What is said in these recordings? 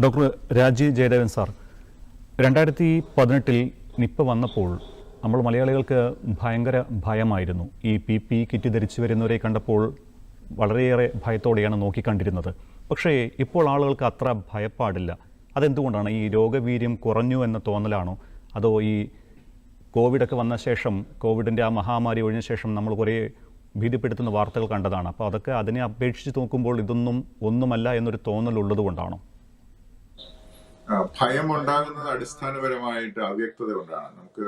Doctor Rajeev Jayadevan sir രണ്ടായിരത്തി പതിനെട്ടിൽ Nipah വന്നപ്പോൾ നമ്മൾ മലയാളികൾക്ക് ഭയങ്കര ഭയമായിരുന്നു. ഈ പി പി കിറ്റ് ധരിച്ചു വരുന്നവരെ കണ്ടപ്പോൾ വളരെയേറെ ഭയത്തോടെയാണ് നോക്കിക്കണ്ടിരുന്നത്. പക്ഷേ ഇപ്പോൾ ആളുകൾക്ക് അത്ര ഭയപ്പാടില്ല. അതെന്തുകൊണ്ടാണ്? ഈ രോഗവീര്യം കുറഞ്ഞു എന്ന തോന്നലാണോ? അതോ ഈ കോവിഡൊക്കെ വന്ന ശേഷം കോവിഡിന്റെ ആ മഹാമാരി ഒഴിഞ്ഞ ശേഷം നമ്മൾ കുറേ ഭീതിപ്പെടുത്തുന്ന വാർത്തകൾ കണ്ടതാണ്. അപ്പോൾ അതൊക്കെ അതിനെ അപേക്ഷിച്ച് നോക്കുമ്പോൾ ഇതൊന്നും ഒന്നുമല്ല എന്നൊരു തോന്നലുള്ളത് കൊണ്ടാണോ? ഭയം ഉണ്ടാകുന്നത് അടിസ്ഥാനപരമായിട്ട് അവ്യക്തത കൊണ്ടാണ്. നമുക്ക്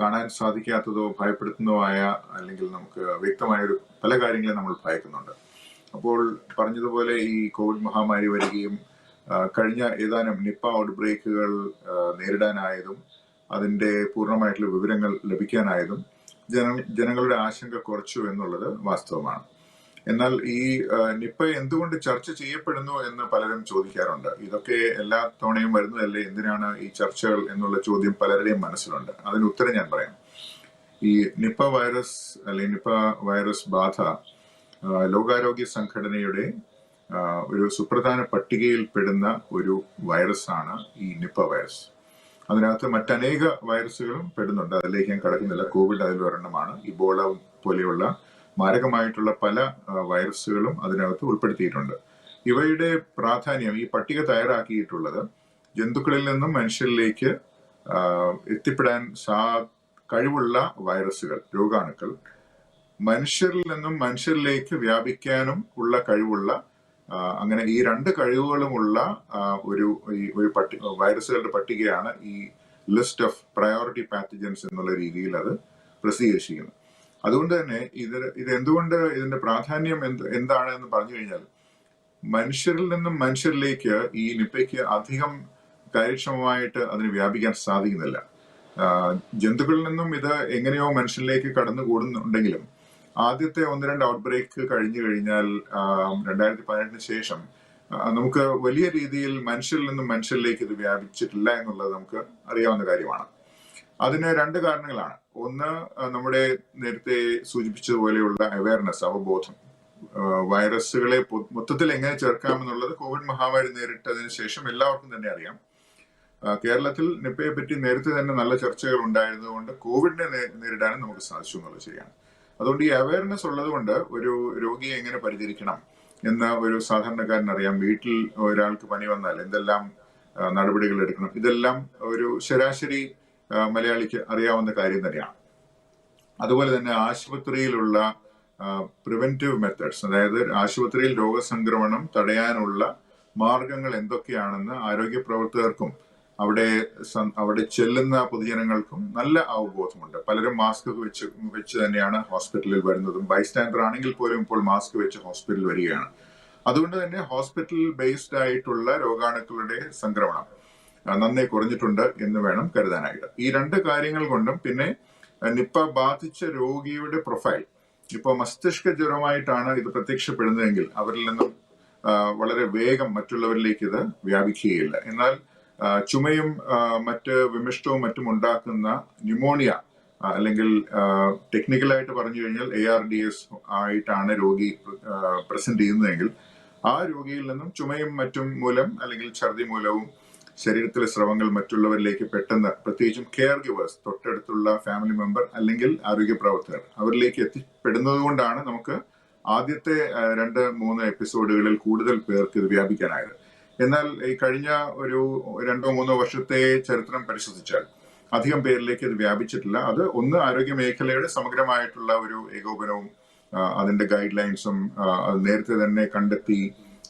കാണാൻ സാധിക്കാത്തതോ ഭയപ്പെടുത്തുന്നതോ ആയ അല്ലെങ്കിൽ നമുക്ക് വ്യക്തമായ ഒരു പല കാര്യങ്ങളും നമ്മൾ ഭയക്കുന്നുണ്ട്. അപ്പോൾ പറഞ്ഞതുപോലെ ഈ കോവിഡ് മഹാമാരി വരികയും കഴിഞ്ഞ ഏതാനും നിപ്പ ഔട്ട് ബ്രേക്കുകൾ നേരിടാനായതും അതിന്റെ പൂർണമായിട്ടുള്ള വിവരങ്ങൾ ലഭിക്കാനായതും ജന ജനങ്ങളുടെ ആശങ്ക കുറച്ചു എന്നുള്ളത് വാസ്തവമാണ്. എന്നാൽ ഈ നിപ്പ എന്തുകൊണ്ട് ചർച്ച ചെയ്യപ്പെടുന്നു എന്ന് പലരും ചോദിക്കാറുണ്ട്. ഇതൊക്കെ എല്ലാ തവണയും വരുന്നതല്ലേ? എന്തിനാണ് ഈ ചർച്ചകൾ എന്നുള്ള ചോദ്യം പലരുടെയും മനസ്സിലുണ്ട്. അതിന് ഉത്തരം ഞാൻ പറയാം. ഈ നിപ്പ വൈറസ് അല്ലെങ്കിൽ നിപ്പ വൈറസ് ബാധ ലോകാരോഗ്യ സംഘടനയുടെ ഒരു സുപ്രധാന പട്ടികയിൽ പെടുന്ന ഒരു വൈറസാണ് ഈ നിപ്പ വൈറസ്. അതിനകത്ത് മറ്റനേക വൈറസുകളും പെടുന്നുണ്ട്. അതിലേക്ക് ഞാൻ കടക്കുന്നില്ല. കോവിഡ് അതിൽ ഒരെണ്ണമാണ്. ഇബോള പോലെയുള്ള മാരകമായിട്ടുള്ള പല വൈറസുകളും അതിനകത്ത് ഉൾപ്പെടുത്തിയിട്ടുണ്ട്. ഇവയുടെ പ്രാധാന്യം ഈ പട്ടിക തയ്യാറാക്കിയിട്ടുള്ളത് ജന്തുക്കളിൽ നിന്നും മനുഷ്യരിലേക്ക് എത്തിപ്പെടാൻ സാ കഴിവുള്ള വൈറസുകൾ രോഗാണുക്കൾ മനുഷ്യരിൽ നിന്നും മനുഷ്യരിലേക്ക് വ്യാപിക്കാനും ഉള്ള കഴിവുള്ള അങ്ങനെ ഈ രണ്ട് കഴിവുകളുമുള്ള ഒരു ഈ ഒരു പട്ടി വൈറസുകളുടെ പട്ടികയാണ് ഈ ലിസ്റ്റ് ഓഫ് പ്രയോറിറ്റി പാത്തജൻസ് എന്നുള്ള രീതിയിൽ അത് പ്രസിദ്ധീകരിച്ചിരിക്കുന്നത്. അതുകൊണ്ട് തന്നെ ഇത് ഇത് എന്തുകൊണ്ട് ഇതിന്റെ പ്രാധാന്യം എന്ത് എന്താണ് എന്ന് പറഞ്ഞു കഴിഞ്ഞാൽ മനുഷ്യരിൽ നിന്നും മനുഷ്യരിലേക്ക് ഈ നിപ്പയ്ക്ക് അധികം കാര്യക്ഷമമായിട്ട് അതിന് വ്യാപിക്കാൻ സാധിക്കുന്നില്ല. ജന്തുക്കളിൽ നിന്നും ഇത് എങ്ങനെയോ മനുഷ്യരിലേക്ക് കടന്നു കൂടുന്നുണ്ടെങ്കിലും ആദ്യത്തെ ഒന്ന് രണ്ട് ഔട്ട് ബ്രേക്ക് കഴിഞ്ഞു കഴിഞ്ഞാൽ രണ്ടായിരത്തി പതിനെട്ടിന് ശേഷം നമുക്ക് വലിയ രീതിയിൽ മനുഷ്യരിൽ നിന്നും മനുഷ്യരിലേക്ക് ഇത് വ്യാപിച്ചിട്ടില്ല എന്നുള്ളത് നമുക്ക് അറിയാവുന്ന കാര്യമാണ്. അതിന് രണ്ട് കാരണങ്ങളാണ്. ഒന്ന് നമ്മുടെ നേരത്തെ സൂചിപ്പിച്ചതുപോലെയുള്ള അവയർനെസ് അവബോധം. വൈറസുകളെ മൊത്തത്തിൽ എങ്ങനെ ചേർക്കാമെന്നുള്ളത് കോവിഡ് മഹാമാരി നേരിട്ടതിന് ശേഷം എല്ലാവർക്കും തന്നെ അറിയാം. കേരളത്തിൽ നിപ്പയെ പറ്റി നേരത്തെ തന്നെ നല്ല ചർച്ചകൾ ഉണ്ടായിരുന്നതുകൊണ്ട് കോവിഡിനെ നേരിടാനും നമുക്ക് സാധിച്ചു എന്നുള്ളത് ശരിയാണ്. അതുകൊണ്ട് ഈ അവയർനെസ് ഉള്ളതുകൊണ്ട് ഒരു രോഗിയെ എങ്ങനെ പരിചരിക്കണം എന്ന ഒരു സാധാരണക്കാരൻ അറിയാം. വീട്ടിൽ ഒരാൾക്ക് പനി വന്നാൽ എന്തെല്ലാം നടപടികൾ എടുക്കണം? ഇതെല്ലാം ഒരു ശരാശരി മലയാളിക്ക് അറിയാവുന്ന കാര്യം തന്നെയാണ്. അതുപോലെ തന്നെ ആശുപത്രിയിലുള്ള പ്രിവെന്റീവ് മെത്തേഡ്സ് അതായത് ആശുപത്രിയിൽ രോഗസംക്രമണം തടയാനുള്ള മാർഗങ്ങൾ എന്തൊക്കെയാണെന്ന് ആരോഗ്യ പ്രവർത്തകർക്കും അവിടെ അവിടെ ചെല്ലുന്ന പൊതുജനങ്ങൾക്കും നല്ല അവബോധമുണ്ട്. പലരും മാസ്ക് വെച്ച് വെച്ച് തന്നെയാണ് ഹോസ്പിറ്റലിൽ വരുന്നതും. ബൈസ്റ്റാൻഡർ ആണെങ്കിൽ പോലും ഇപ്പോൾ മാസ്ക് വെച്ച് ഹോസ്പിറ്റലിൽ വരികയാണ്. അതുകൊണ്ട് തന്നെ ഹോസ്പിറ്റൽ ബേസ്ഡ് ആയിട്ടുള്ള രോഗാണുക്കളുടെ സംക്രമണം. നന്നേ കുറഞ്ഞിട്ടുണ്ട് എന്ന് വേണം കരുതാനായിട്ട്. ഈ രണ്ട് കാര്യങ്ങൾ കൊണ്ടും പിന്നെ നിപ്പ ബാധിച്ച രോഗിയുടെ പ്രൊഫൈൽ ഇപ്പോൾ മസ്തിഷ്ക ജ്വരമായിട്ടാണ് ഇത് പ്രത്യക്ഷപ്പെടുന്നതെങ്കിൽ അവരിൽ നിന്നും വളരെ വേഗം മറ്റുള്ളവരിലേക്ക് ഇത് വ്യാപിക്കുകയില്ല. എന്നാൽ ചുമയും മറ്റ് വിമിഷ്ടവും മറ്റും ഉണ്ടാക്കുന്ന ന്യൂമോണിയ അല്ലെങ്കിൽ ടെക്നിക്കലായിട്ട് പറഞ്ഞു കഴിഞ്ഞാൽ എ ആർ ഡി എസ് ആയിട്ടാണ് രോഗി പ്രസന്റ് ചെയ്യുന്നതെങ്കിൽ ആ രോഗിയിൽ നിന്നും ചുമയും മറ്റും മൂലം അല്ലെങ്കിൽ ഛർദി മൂലവും ശരീരത്തിലെ സ്രവങ്ങൾ മറ്റുള്ളവരിലേക്ക് പെട്ടെന്ന് പ്രത്യേകിച്ചും കെയർ ഗിവേഴ്സ് തൊട്ടടുത്തുള്ള ഫാമിലി മെമ്പർ അല്ലെങ്കിൽ ആരോഗ്യ പ്രവർത്തകർ അവരിലേക്ക് എത്തിപ്പെടുന്നത് കൊണ്ടാണ് നമുക്ക് ആദ്യത്തെ രണ്ട് മൂന്ന് എപ്പിസോഡുകളിൽ കൂടുതൽ പേർക്ക് ഇത് വ്യാപിക്കാനായത്. എന്നാൽ ഈ കഴിഞ്ഞ ഒരു രണ്ടോ മൂന്നോ വർഷത്തെ ചരിത്രം പരിശോധിച്ചാൽ അധികം പേരിലേക്ക് ഇത് വ്യാപിച്ചിട്ടില്ല. അത് ഒന്ന് ആരോഗ്യ മേഖലയുടെ സമഗ്രമായിട്ടുള്ള ഒരു ഏകോപനവും അതിന്റെ ഗൈഡ് ലൈൻസും നേരത്തെ തന്നെ കണ്ടെത്തി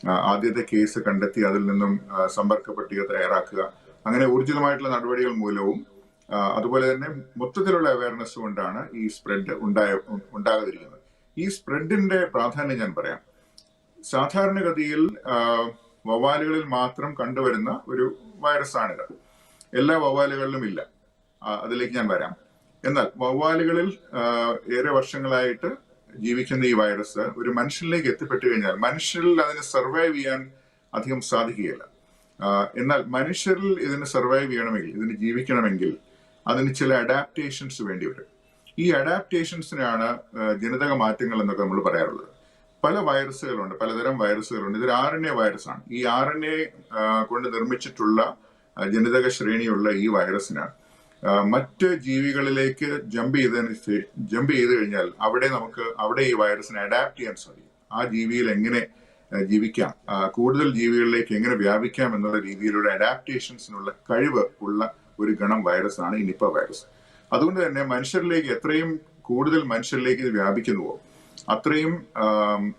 ആദ്യത്തെ കേസ് കണ്ടെത്തി അതിൽ നിന്നും സമ്പർക്ക പട്ടിക തയ്യാറാക്കുക. അങ്ങനെ ഊർജിതമായിട്ടുള്ള നടപടികൾ മൂലവും അതുപോലെ തന്നെ മൊത്തത്തിലുള്ള അവയർനെസ് കൊണ്ടാണ് ഈ സ്പ്രെഡ് ഉണ്ടായ ഉണ്ടാകാതിരിക്കുന്നത്. ഈ സ്പ്രെഡിന്റെ പ്രാധാന്യം ഞാൻ പറയാം. സാധാരണഗതിയിൽ വവ്വാലുകളിൽ മാത്രം കണ്ടുവരുന്ന ഒരു വൈറസ് വൈറസാണിത് എല്ലാ വവ്വാലുകളിലും ഇല്ല. അതിലേക്ക് ഞാൻ വരാം. എന്നാൽ വവ്വാലുകളിൽ ഏറെ വർഷങ്ങളായിട്ട് ജീവിക്കുന്ന ഈ വൈറസ് ഒരു മനുഷ്യനിലേക്ക് എത്തിപ്പെട്ടു കഴിഞ്ഞാൽ മനുഷ്യരിൽ അതിനെ സർവൈവ് ചെയ്യാൻ അധികം സാധിക്കുകയില്ല. എന്നാൽ മനുഷ്യരിൽ ഇതിന് സർവൈവ് ചെയ്യണമെങ്കിൽ ഇതിന് ജീവിക്കണമെങ്കിൽ അതിന് ചില അഡാപ്റ്റേഷൻസ് വേണ്ടി വരും. ഈ അഡാപ്റ്റേഷൻസിനാണ് ജനിതക മാറ്റങ്ങൾ എന്നൊക്കെ നമ്മൾ പറയാറുള്ളത്. പല വൈറസുകളുണ്ട് പലതരം വൈറസുകളുണ്ട്. ഇതൊരു ആർ എൻ എ വൈറസാണ്. ഈ ആർ എൻ എ കൊണ്ട് നിർമ്മിച്ചിട്ടുള്ള ജനിതക ശ്രേണിയുള്ള ഈ വൈറസിന് ആ, മറ്റ് ജീവികളിലേക്ക് ജമ്പ് ചെയ്തതിന് ജമ്പ് ചെയ്ത് കഴിഞ്ഞാൽ അവിടെ നമുക്ക് അവിടെ ഈ വൈറസിനെ അഡാപ്റ്റ് ചെയ്യാൻ സാധിക്കും. ആ ജീവിയിൽ എങ്ങനെ ജീവിക്കാം? കൂടുതൽ ജീവികളിലേക്ക് എങ്ങനെ വ്യാപിക്കാം എന്നുള്ള രീതിയിലുള്ള അഡാപ്റ്റേഷൻസിനുള്ള കഴിവ് ഉള്ള ഒരു ഗണം വൈറസാണ് ഈ നിപ്പ വൈറസ് അതുകൊണ്ട് തന്നെ മനുഷ്യരിലേക്ക് എത്രയും കൂടുതൽ മനുഷ്യരിലേക്ക് ഇത് വ്യാപിക്കുന്നുവോ അത്രയും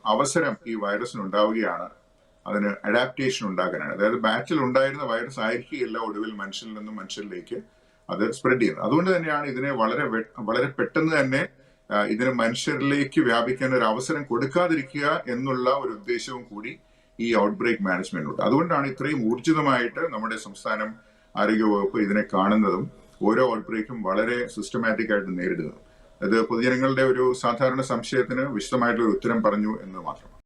അവസരം ഈ വൈറസിന് ഉണ്ടാവുകയാണ്. അതിന് അഡാപ്റ്റേഷൻ ഉണ്ടാകാനാണ്. അതായത് ബാച്ചിൽ ഉണ്ടായിരുന്ന വൈറസ് ആയിരിക്കില്ല ഒടുവിൽ മനുഷ്യരിൽ നിന്നും മനുഷ്യരിലേക്ക് അത് സ്പ്രെഡ് ചെയ്യുന്നത്. അതുകൊണ്ട് തന്നെയാണ് ഇതിനെ വളരെ വളരെ പെട്ടെന്ന് തന്നെ ഇതിനെ മനുഷ്യരിലേക്ക് വ്യാപിക്കാൻ ഒരു അവസരം കൊടുക്കാതിരിക്കുക എന്നുള്ള ഒരു ഉദ്ദേശവും കൂടി ഈ ഔട്ട് ബ്രേക്ക് മാനേജ്മെന്റ് ഉണ്ട് അതുകൊണ്ടാണ് ഇത്രയും ഊർജിതമായിട്ട് നമ്മുടെ സംസ്ഥാനം ആരോഗ്യവകുപ്പ് ഇതിനെ കാണുന്നതും ഓരോ ഔട്ട് ബ്രേക്കും വളരെ സിസ്റ്റമാറ്റിക് ആയിട്ട് നേരിടുന്നതും. അത് പൊതുജനങ്ങളുടെ ഒരു സാധാരണ സംശയത്തിന് വിശദമായിട്ടുള്ള ഉത്തരം പറഞ്ഞു എന്ന് മാത്രം.